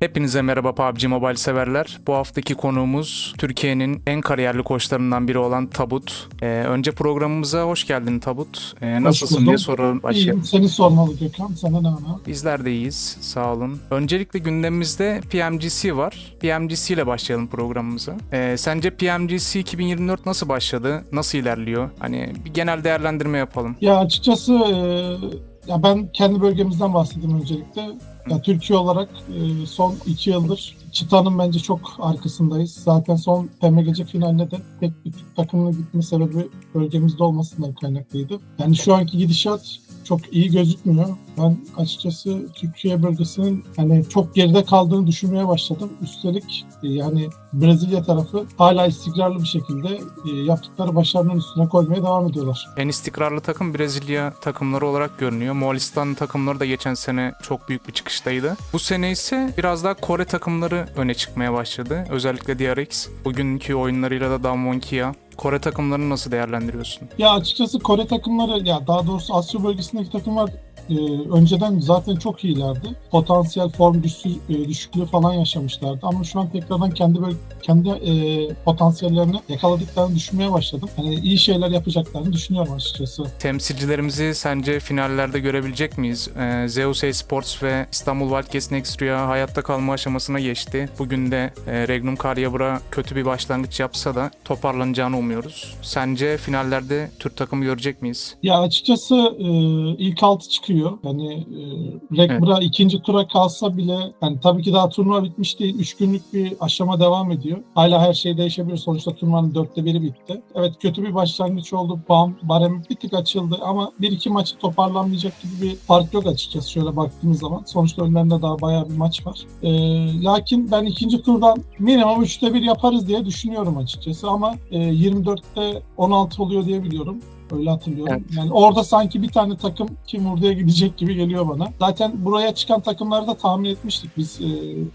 Hepinize merhaba PUBG Mobile severler. Bu haftaki konuğumuz Türkiye'nin en kariyerli koçlarından biri olan Tabut. Ee, önce programımıza hoş geldin Tabut. Ee, nasılsın diye soralım. İyiyim. Seni sormalı Gökhan. Sana ne ana? Bizler de iyiyiz. Sağ olun. Öncelikle gündemimizde PMGC var. PMGC ile başlayalım programımıza. Ee, sence PMGC 2024 nasıl başladı? Nasıl ilerliyor? Hani bir genel değerlendirme yapalım. Ya açıkçası e, ya ben kendi bölgemizden bahsedeyim öncelikle. Ya Türkiye olarak e, son iki yıldır Çıta'nın bence çok arkasındayız. Zaten son PMGC finaline de tek bir takımının gitme sebebi bölgemizde olmasından kaynaklıydı. Yani şu anki gidişat çok iyi gözükmüyor. Ben açıkçası Türkiye bölgesinin hani çok geride kaldığını düşünmeye başladım. Üstelik e, yani Brezilya tarafı hala istikrarlı bir şekilde e, yaptıkları başarının üstüne koymaya devam ediyorlar. En istikrarlı takım Brezilya takımları olarak görünüyor. Moğolistan takımları da geçen sene çok büyük bir çıkıştaydı. Bu sene ise biraz daha Kore takımları öne çıkmaya başladı. Özellikle DRX. Bugünkü oyunlarıyla da Damwon Kia. Kore takımlarını nasıl değerlendiriyorsun? Ya açıkçası Kore takımları ya daha doğrusu Asya bölgesindeki takımlar e, önceden zaten çok iyilerdi. Potansiyel form düşü, e, düşüklüğü falan yaşamışlardı ama şu an tekrardan kendi böl- kendi e, potansiyellerini yakaladıklarını düşünmeye başladım. Hani iyi şeyler yapacaklarını düşünüyorum açıkçası. Temsilcilerimizi sence finallerde görebilecek miyiz? Ee, Zeus Esports ve İstanbul Wildcats Next Rüya hayatta kalma aşamasına geçti. Bugün de e, Regnum Karyabura kötü bir başlangıç yapsa da toparlanacağını umuyoruz. Sence finallerde Türk takımı görecek miyiz? Ya açıkçası e, ilk altı çıkıyor. Yani e, Rekbra ikinci tura kalsa bile yani tabii ki daha turnuva bitmiş değil. Üç günlük bir aşama devam ediyor. Hala her şey değişebilir. Sonuçta turnuvanın dörtte biri bitti. Evet kötü bir başlangıç oldu. Puan barem bir tık açıldı ama bir iki maçı toparlanmayacak gibi bir fark yok açıkçası şöyle baktığımız zaman. Sonuçta önlerinde daha bayağı bir maç var. E, lakin ben ikinci turdan minimum üçte bir yaparız diye düşünüyorum açıkçası ama e, 24'te 16 oluyor diye biliyorum. Öyle hatırlıyorum. Evet. Yani orada sanki bir tane takım kim oraya gidecek gibi geliyor bana. Zaten buraya çıkan takımları da tahmin etmiştik biz e,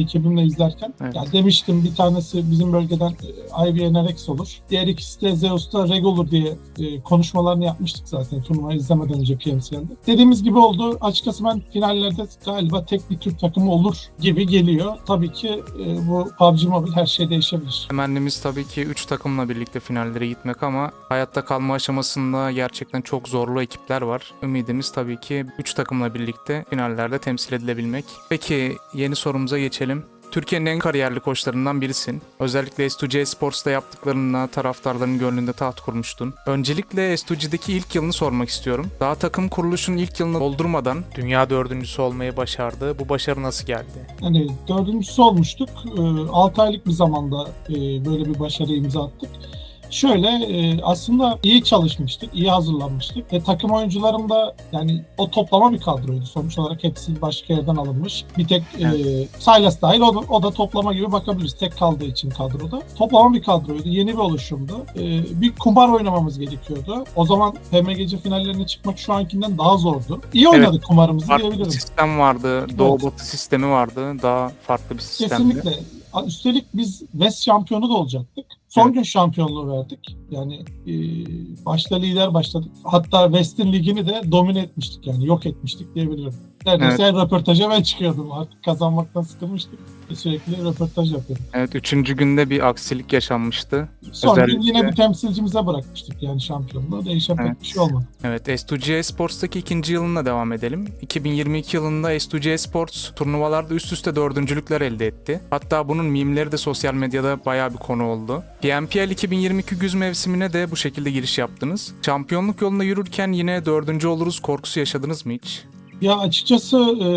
ekibimle izlerken. Evet. Ya demiştim bir tanesi bizim bölgeden e, IBN RX olur. Diğer ikisi de Zeus'ta Reg olur diye e, konuşmalarını yapmıştık zaten turnuvayı izlemeden önce PMCL'de. Dediğimiz gibi oldu. Açıkçası ben finallerde galiba tek bir Türk takımı olur gibi geliyor. Tabii ki e, bu PUBG Mobile her şey değişebilir. Temennimiz tabii ki 3 takımla birlikte finallere gitmek ama hayatta kalma aşamasında gerçekten çok zorlu ekipler var. Ümidimiz tabii ki 3 takımla birlikte finallerde temsil edilebilmek. Peki yeni sorumuza geçelim. Türkiye'nin en kariyerli koçlarından birisin. Özellikle S2C Sports'ta yaptıklarınla taraftarların gönlünde taht kurmuştun. Öncelikle S2G'deki ilk yılını sormak istiyorum. Daha takım kuruluşun ilk yılını doldurmadan dünya dördüncüsü olmayı başardı. Bu başarı nasıl geldi? Yani dördüncüsü olmuştuk. 6 aylık bir zamanda e, böyle bir başarı imza attık. Şöyle e, aslında iyi çalışmıştık, iyi hazırlanmıştık. Ve takım oyuncularım da yani o toplama bir kadroydu. Sonuç olarak hepsi başka yerden alınmış. Bir tek e, Silas dahil o da, o da toplama gibi bakabiliriz. Tek kaldığı için kadroda. Toplama bir kadroydu. Yeni bir oluşumdu. E, bir kumar oynamamız gerekiyordu. O zaman PMGC finallerine çıkmak şu ankinden daha zordu. İyi oynadık kumarımızı Farklı bir diyebilirim. sistem vardı. Doğu Evet. batı sistemi vardı. Daha farklı bir sistemdi. Kesinlikle. Üstelik biz West şampiyonu da olacaktık. Son Evet. gün şampiyonluğu verdik. Yani e, başta lider başladık. Hatta West'in ligini de domine etmiştik yani yok etmiştik diyebilirim. Neredeyse her röportaja ben çıkıyordum. Artık kazanmaktan sıkılmıştık. Sürekli röportaj yapıyordum. Evet, üçüncü günde bir aksilik yaşanmıştı. Son gün Özellikle- yine bir temsilcimize bırakmıştık yani şampiyonluğu. Değişen Evet. pek bir şey olmadı. Evet, S2G Sports'taki ikinci yılına devam edelim. 2022 yılında S2G Sports turnuvalarda üst üste dördüncülükler elde etti. Hatta bunun mimleri de sosyal medyada bayağı bir konu oldu. PMPL 2022 güz mevsimine de bu şekilde giriş yaptınız. Şampiyonluk yolunda yürürken yine dördüncü oluruz korkusu yaşadınız mı hiç? Ya açıkçası e,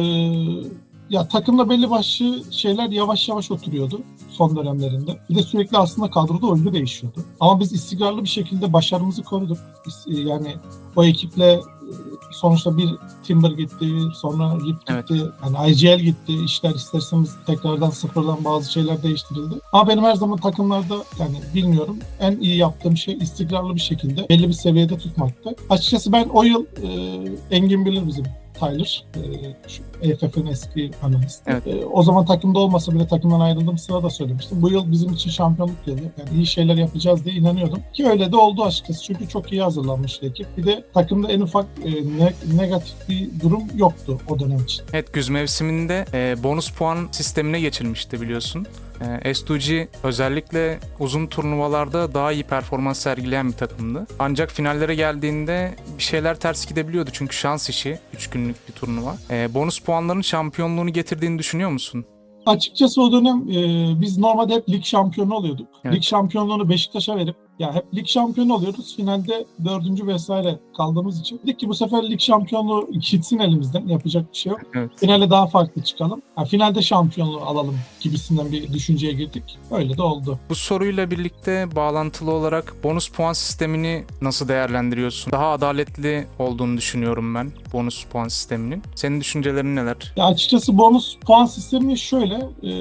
ya takımda belli başlı şeyler yavaş yavaş oturuyordu son dönemlerinde. Bir de sürekli aslında kadroda oyuncu değişiyordu. Ama biz istikrarlı bir şekilde başarımızı koruduk. E, yani o ekiple e, sonuçta bir Timber gitti, sonra Rip Evet. gitti, yani IGL gitti. İşler isterseniz tekrardan sıfırdan bazı şeyler değiştirildi. Ama benim her zaman takımlarda yani bilmiyorum en iyi yaptığım şey istikrarlı bir şekilde belli bir seviyede tutmaktı. Açıkçası ben o yıl e, Engin bilir bizim Tyler. E, EFF'in eski analisti. Evet. E, o zaman takımda olmasa bile takımdan ayrıldığım sırada söylemiştim. Bu yıl bizim için şampiyonluk yılı. Yani iyi şeyler yapacağız diye inanıyordum. Ki öyle de oldu açıkçası. Çünkü çok iyi hazırlanmıştı ekip. Bir de takımda en ufak e, ne- negatif bir durum yoktu o dönem için. Evet güz mevsiminde e, bonus puan sistemine geçilmişti biliyorsun. E, S2G özellikle uzun turnuvalarda daha iyi performans sergileyen bir takımdı. Ancak finallere geldiğinde bir şeyler ters gidebiliyordu çünkü şans işi 3 günlük bir turnuva. E, bonus puanların şampiyonluğunu getirdiğini düşünüyor musun? Açıkçası o dönem e, biz normalde hep lig şampiyonu oluyorduk. Evet. Lig şampiyonluğunu Beşiktaş'a verip ya hep lig şampiyonu oluyoruz. Finalde dördüncü vesaire kaldığımız için. Dedik ki bu sefer lig şampiyonluğu gitsin elimizden. Yapacak bir şey yok. Evet. Finale daha farklı çıkalım. Ha, finalde şampiyonluğu alalım gibisinden bir düşünceye girdik. Öyle de oldu. Bu soruyla birlikte bağlantılı olarak bonus puan sistemini nasıl değerlendiriyorsun? Daha adaletli olduğunu düşünüyorum ben bonus puan sisteminin. Senin düşüncelerin neler? Ya açıkçası bonus puan sistemi şöyle. e,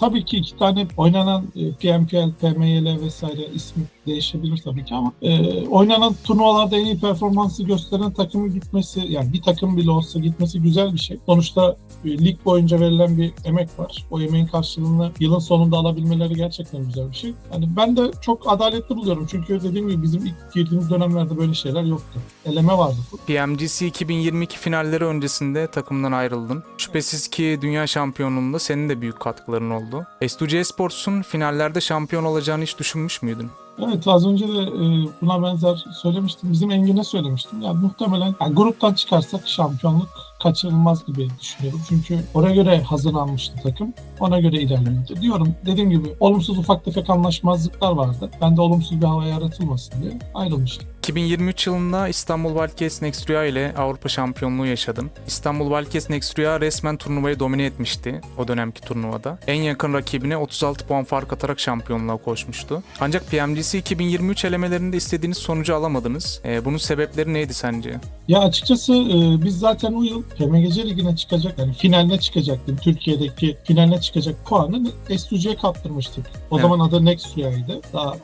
tabii ki iki tane oynanan e, PMPL, PMYL vesaire ismi değişebilir tabii ki ama e, oynanan turnuvalarda en iyi performansı gösteren takımı gitmesi yani bir takım bile olsa gitmesi güzel bir şey. Sonuçta e, lig boyunca verilen bir emek var. O emeğin karşılığını yılın sonunda alabilmeleri gerçekten güzel bir şey. Yani ben de çok adaletli buluyorum. Çünkü dediğim gibi bizim ilk girdiğimiz dönemlerde böyle şeyler yoktu. Eleme vardı. PMGC 2022 finalleri öncesinde takımdan ayrıldın. Şüphesiz ki dünya şampiyonluğunda senin de büyük katkıların oldu. S2C Esports'un finallerde şampiyon olacağını hiç düşünmüş müydün? Evet az önce de e, buna benzer söylemiştim. Bizim Engin'e söylemiştim. Yani muhtemelen yani gruptan çıkarsak şampiyonluk kaçırılmaz gibi düşünüyorum. Çünkü oraya göre hazırlanmıştı takım. Ona göre ilerlemedi. Diyorum dediğim gibi olumsuz ufak tefek anlaşmazlıklar vardı. Ben de olumsuz bir hava yaratılmasın diye ayrılmıştım. 2023 yılında İstanbul Wildcats Next Rüya ile Avrupa şampiyonluğu yaşadın. İstanbul Wildcats Next Rüya resmen turnuvayı domine etmişti o dönemki turnuvada. En yakın rakibine 36 puan fark atarak şampiyonluğa koşmuştu. Ancak PMGC 2023 elemelerinde istediğiniz sonucu alamadınız. Ee, bunun sebepleri neydi sence? Ya açıkçası e, biz zaten o yıl PMGC Ligi'ne çıkacak yani finaline çıkacaktım. Türkiye'deki finaline çıkacak puanı S2C'ye kaptırmıştık. O Evet. zaman adı Next Rüya'ydı. Daha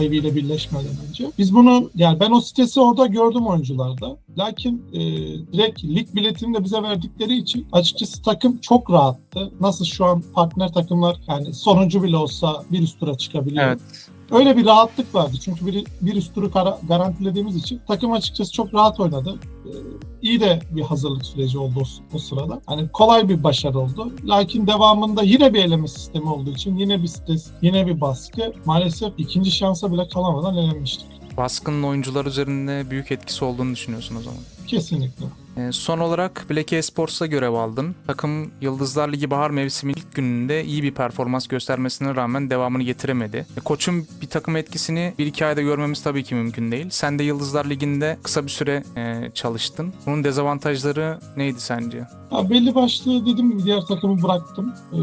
e, Ivy ile birleşmeden önce. Biz bunu yani ben o stresi orada gördüm oyuncularda. Lakin e, direkt lig biletini de bize verdikleri için açıkçası takım çok rahattı. Nasıl şu an partner takımlar yani sonuncu bile olsa bir üst tura çıkabiliyor. Evet. Öyle bir rahatlık vardı. Çünkü bir, bir üst turu kara- garantilediğimiz için takım açıkçası çok rahat oynadı. Ee, iyi de bir hazırlık süreci oldu o, o sırada. Hani kolay bir başarı oldu. Lakin devamında yine bir eleme sistemi olduğu için yine bir stres, yine bir baskı. Maalesef ikinci şansa bile kalamadan elenmiştik. Baskının oyuncular üzerinde büyük etkisi olduğunu düşünüyorsun o zaman. Kesinlikle. Ee, Son olarak Black Esports'a görev aldın. Takım Yıldızlar Ligi bahar mevsimi ilk gününde iyi bir performans göstermesine rağmen devamını getiremedi. E, Koçun bir takım etkisini bir iki ayda görmemiz tabii ki mümkün değil. Sen de Yıldızlar Ligi'nde kısa bir süre e, çalıştın. Bunun dezavantajları neydi sence? Ya belli başlı dediğim gibi diğer takımı bıraktım. Ee,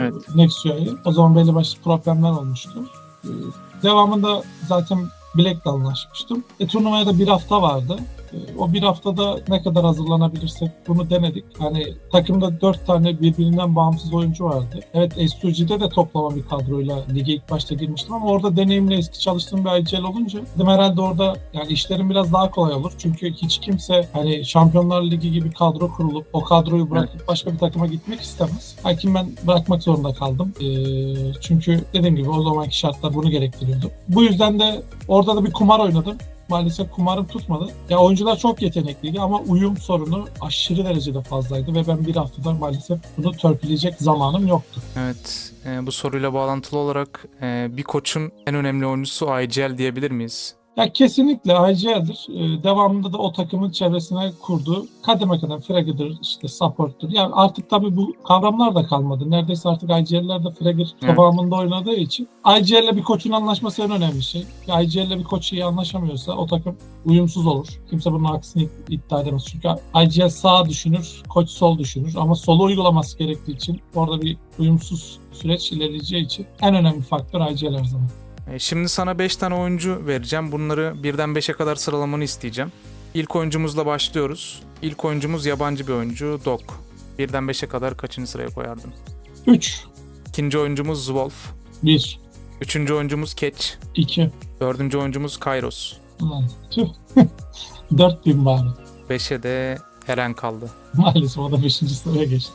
Evet. Nexua'yı. O zaman belli başlı problemler olmuştu. Ee, devamında zaten Black'le anlaşmıştım. E, turnuvaya da bir hafta vardı. O bir haftada ne kadar hazırlanabilirsek bunu denedik. Hani takımda dört tane birbirinden bağımsız oyuncu vardı. Evet S2G'de de toplama bir kadroyla lige ilk başta girmiştim ama orada deneyimli eski çalıştığım bir IGL olunca dedim herhalde orada yani işlerim biraz daha kolay olur. Çünkü hiç kimse hani Şampiyonlar Ligi gibi kadro kurulup o kadroyu bırakıp başka bir takıma gitmek istemez. Lakin ben bırakmak zorunda kaldım. E, çünkü dediğim gibi o zamanki şartlar bunu gerektiriyordu. Bu yüzden de orada da bir kumar oynadım maalesef kumarım tutmadı. Ya oyuncular çok yetenekliydi ama uyum sorunu aşırı derecede fazlaydı ve ben bir haftada maalesef bunu törpüleyecek zamanım yoktu. Evet, e, bu soruyla bağlantılı olarak e, bir koçun en önemli oyuncusu IGL diyebilir miyiz? Ya kesinlikle IGL'dir. Ee, devamında da o takımın çevresine kurduğu kademe kademe Fragger'dır, işte support'tur. Yani artık tabii bu kavramlar da kalmadı. Neredeyse artık IGL'ler de Fragger Evet. kıvamında oynadığı için IGL'le bir koçun anlaşması en önemli şey. IGL'le bir koç iyi anlaşamıyorsa o takım uyumsuz olur. Kimse bunun aksini iddia edemez. Çünkü IGL sağ düşünür, koç sol düşünür ama solu uygulaması gerektiği için orada bir uyumsuz süreç ilerleyeceği için en önemli faktör IGL her zaman. E, Şimdi sana 5 tane oyuncu vereceğim. Bunları birden 5'e kadar sıralamanı isteyeceğim. İlk oyuncumuzla başlıyoruz. İlk oyuncumuz yabancı bir oyuncu, Dok. Birden 5'e kadar kaçıncı sıraya koyardın? 3, İkinci oyuncumuz Wolf. 1, Üçüncü oyuncumuz Catch. 2, Dördüncü oyuncumuz Kairos. Ulan tüh. 4000 bari. 5'e de Eren kaldı. Maalesef o da 5. sıraya geçti.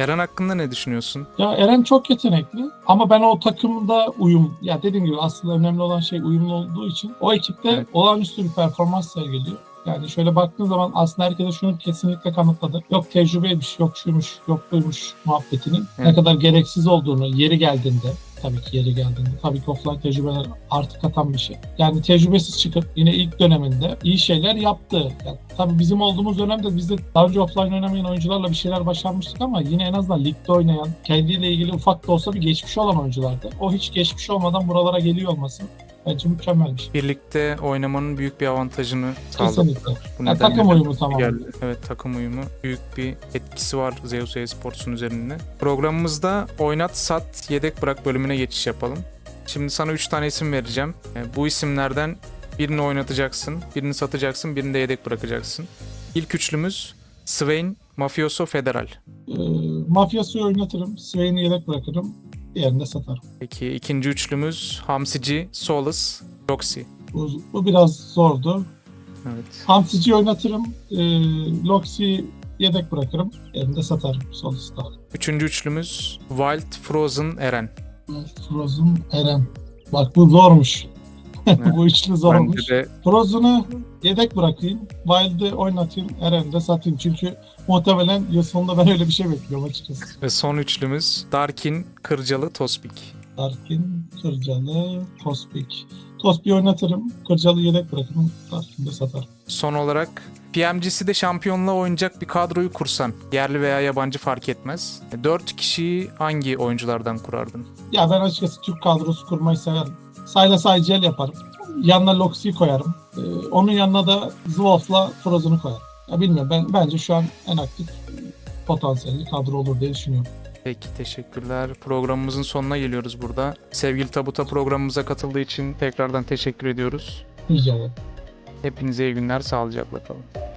Eren hakkında ne düşünüyorsun? Ya Eren çok yetenekli ama ben o takımda uyum, ya dediğim gibi aslında önemli olan şey uyumlu olduğu için o ekipte Evet. olağanüstü bir performans sergiliyor. Yani şöyle baktığın zaman aslında herkese şunu kesinlikle kanıtladı. Yok tecrübeymiş, yok şuymuş, yok buymuş muhabbetinin ne Evet. kadar gereksiz olduğunu yeri geldiğinde tabii ki yeri geldiğinde. Tabii ki offline tecrübeler artık atan bir şey. Yani tecrübesiz çıkıp yine ilk döneminde iyi şeyler yaptı. Yani tabii bizim olduğumuz dönemde biz de daha önce offline oynamayan oyuncularla bir şeyler başarmıştık ama yine en azından ligde oynayan, kendiyle ilgili ufak da olsa bir geçmiş olan oyunculardı. O hiç geçmiş olmadan buralara geliyor olması bence mükemmel bir şey. Birlikte oynamanın büyük bir avantajını sağladı. Kesinlikle. Bu Yani nedenle takım de uyumu tamam. geldi. Evet takım uyumu büyük bir etkisi var Zeus Esports'un üzerinde. Programımızda oynat sat yedek bırak bölümüne geçiş yapalım. Şimdi sana 3 tane isim vereceğim. E, Bu isimlerden birini oynatacaksın, birini satacaksın, birini de yedek bırakacaksın. İlk üçlümüz Swain, Mafioso, Federal. Ee, Mafyası oynatırım. Swain'i yedek bırakırım. Diğerini de satarım. Peki ikinci üçlümüz Hamsici, Solus, Roxy. Bu, bu biraz zordu. Evet. Hamsici oynatırım. E, Loxi yedek bırakırım. Diğerini de satarım. Sol üstte. Üçüncü üçlümüz Wild, Frozen, Eren. Frozen Eren. Bak bu zormuş. Bu üçlü zormuş. Bence de yedek bırakayım. Wild'i oynatayım. Eren'i de satayım. Çünkü muhtemelen yıl sonunda ben öyle bir şey bekliyorum açıkçası. ve son üçlümüz Darkin, Kırcalı, Tospik. Darkin, Kırcalı, Tospik. Tospik'i oynatırım. Kırcalı yedek bırakırım. Darkin'i de satarım. Son olarak PMG'si de şampiyonluğa oynayacak bir kadroyu kursan, yerli veya yabancı fark etmez. 4 kişiyi hangi oyunculardan kurardın? Ya ben açıkçası Türk kadrosu kurmayı severim. Silas Aycel yaparım. Yanına Loxi'yi koyarım. Ee, onun yanına da Zvolf'la Frozen'ı koyarım. Ya bilmiyorum ben bence şu an en aktif potansiyelli kadro olur diye düşünüyorum. Peki teşekkürler. Programımızın sonuna geliyoruz burada. Sevgili Tabuta programımıza katıldığı için tekrardan teşekkür ediyoruz. Rica ederim. Hepinize iyi günler, sağlıcakla kalın.